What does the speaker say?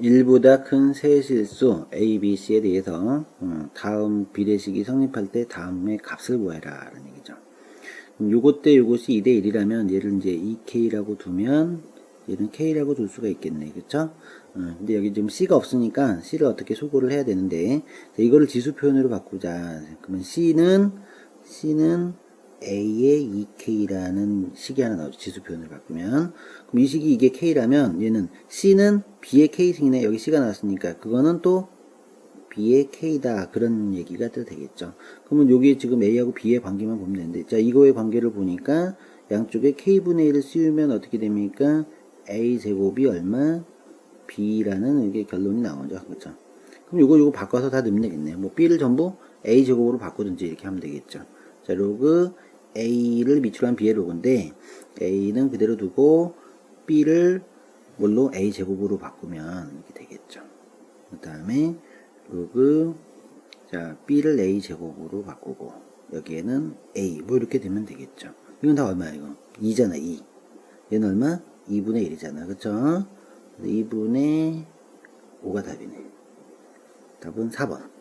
1보다 큰 세 실수 A, B, C에 대해서 어, 다음 비례식이 성립할 때 다음의 값을 구해라 라는 얘기죠. 요것 때 요것이 2대 1이라면 얘를 이제 2K라고 두면 얘는 K라고 둘 수가 있겠네. 그쵸? 어, 근데 여기 지금 C가 없으니까 C를 어떻게 소거를 해야 되는데 자, 이거를 지수 표현으로 바꾸자. 그러면 C는 C는 A의 2K라는 식이 하나 나오죠. 지수 표현을 바꾸면. 그럼 이 식이 이게 K라면 얘는 C는 B의 K승이네. 여기 C가 나왔으니까 그거는 또 B의 K다. 그런 얘기가 또 되겠죠. 그러면 여기 지금 A하고 B의 관계만 보면 되는데 자 이거의 관계를 보니까 양쪽에 K분의 1을 씌우면 어떻게 됩니까? A 제곱이 얼마? B라는 이게 결론이 나오죠. 그렇죠? 그럼 요거 요거 바꿔서 다 넣으면 되겠네요. 뭐 B를 전부 A 제곱으로 바꾸든지 이렇게 하면 되겠죠. 자, 로그 A를 밑으로 한 B의 로그인데 A는 그대로 두고 B를 뭘로 A 제곱으로 바꾸면 이렇게 되겠죠. 그 다음에 로그 자 B를 A 제곱으로 바꾸고 여기에는 A 뭐 이렇게 되면 되겠죠. 이건 다 얼마야 이거? 2잖아 2. 얘는 얼마? 2분의 1이잖아. 그쵸? 2분의 5가 답이네. 답은 4번.